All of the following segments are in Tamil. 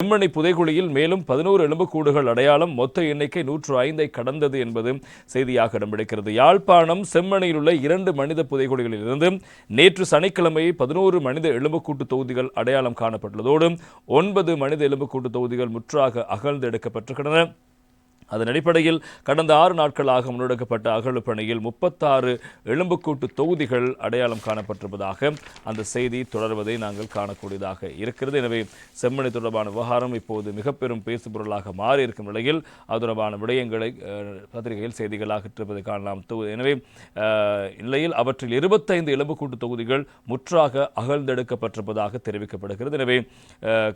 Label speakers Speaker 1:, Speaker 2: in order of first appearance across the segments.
Speaker 1: செம்மணி புதைகுழியில் மேலும் பதினோரு எலும்புக்கூடுகள் அடையாளம் மொத்த எண்ணிக்கை நூற்று ஐந்தை கடந்தது என்பது செய்தியாக இடம்பிடிக்கிறது யாழ்ப்பாணம் செம்மணியில் உள்ள இரண்டு மனித புதைகுழிகளிலிருந்து நேற்று சனிக்கிழமை பதினோரு மனித எலும்புக்கூட்டு தொகுதிகள் அடையாளம் காணப்பட்டுள்ளதோடு ஒன்பது மனித எலும்புக்கூட்டு தொகுதிகள் முற்றாக அகழ்ந்து எடுக்கப்பட்டிருக்கின்றன. அதன் அடிப்படையில் கடந்த ஆறு நாட்களாக முன்னெடுக்கப்பட்ட அகழ்வு பணியில் முப்பத்தாறு எலும்புக்கூட்டு தொகுதிகள் அடையாளம் காணப்பட்டிருப்பதாக அந்த செய்தி தொடர்வதை நாங்கள் காணக்கூடியதாக இருக்கிறது. எனவே செம்மணி தொடர்பான விவகாரம் இப்போது மிக பெரும் பேசுபொருளாக மாறி இருக்கும் நிலையில் அது தொடர்பான விடயங்களை பத்திரிகையில் செய்திகளாக இருப்பதை காணலாம். தொ- எனவே நிலையில் இந்நிலையில் அவற்றில் இருபத்தைந்து எலும்புக்கூட்டு தொகுதிகள் முற்றாக அகழ்ந்தெடுக்கப்பட்டிருப்பதாக தெரிவிக்கப்படுகிறது. எனவே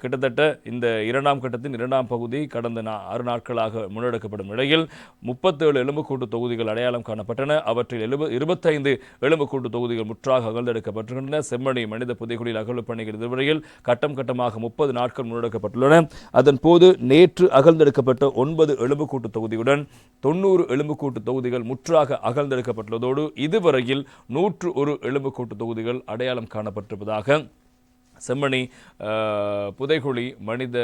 Speaker 1: கிட்டத்தட்ட இந்த இரண்டாம் கட்டத்தின் இரண்டாம் பகுதி கடந்த நா- ஆறு நாட்களாக முன்னெடுக்க முன்னெடுக்கப்படும் நிலையில் முப்பத்தேழு எலும்புக்கூட்டு தொகுதிகள் அடையாளம் காணப்பட்டன. அவற்றில் எழுப இருபத்தைந்து எலும்புக்கூட்டு தொகுதிகள் முற்றாக அகழ்ந்தெடுக்கப்பட்டிருக்கின்றன. செம்மணி மனித புதைகுழியில் அகழ்வு பணிகள் இதுவரையில் கட்டம் கட்டமாக முப்பது நாட்கள் முன்னெடுக்கப்பட்டுள்ளன. அதன் போது நேற்று அகழ்ந்தெடுக்கப்பட்ட ஒன்பது எலும்புக்கூட்டு தொகுதியுடன் தொண்ணூறு எலும்புக்கூட்டு தொகுதிகள் முற்றாக அகழ்ந்தெடுக்கப்பட்டுள்ளதோடு இதுவரையில் நூற்று ஒரு எலும்புக்கூட்டு தொகுதிகள் அடையாளம் காணப்பட்டிருப்பதாக செம்மணி புதைகுழி மனித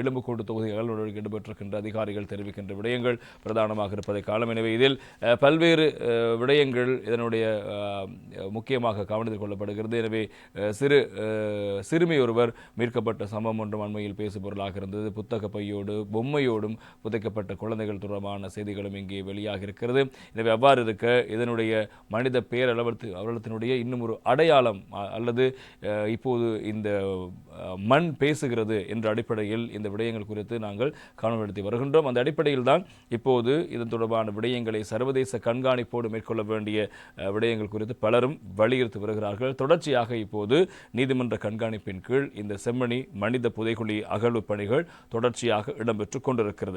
Speaker 1: எலும்புக்கூடு எலும்புக்கூட்டு தொகுதிகள் ஈடுபட்டிருக்கின்ற அதிகாரிகள் தெரிவிக்கின்ற விடயங்கள் பிரதானமாக இருப்பதை காலம் எனவே இதில் பல்வேறு விடயங்கள் இதனுடைய முக்கியமாக கவனத்தில் கொள்ளப்படுகிறது. எனவே சிறு சிறுமி ஒருவர் மீட்கப்பட்ட சம்பவம் ஒன்றும் அண்மையில் பேசுபொருளாக இருந்தது. புத்தக பையோடு பொம்மையோடும் புதைக்கப்பட்ட குழந்தைகள் தொடர்பான செய்திகளும் இங்கே வெளியாக இருக்கிறது. எனவே அவ்வாறு இருக்க இதனுடைய மனித பேரளவத்து அவலத்தினுடைய இன்னும் ஒரு அடையாளம் அல்லது இப்போது இந்த இந்த மண் பேசுகிறது என்ற அடிப்படையில் இந்த விடயங்கள் குறித்து நாங்கள் காணப்படுத்தி வருகின்றோம். அந்த அடிப்படையில் தான் இப்போது இதன் தொடர்பான விடயங்களை சர்வதேச கண்காணிப்போடு மேற்கொள்ள வேண்டிய விடயங்கள் குறித்து பலரும் வலியுறுத்தி வருகிறார்கள். தொடர்ச்சியாக இப்போது நீதிமன்ற கண்காணிப்பின் கீழ் இந்த செம்மணி மனித புதைகுழி அகழ்வு பணிகள் தொடர்ச்சியாக இடம்பெற்றுக் கொண்டிருக்கிறது.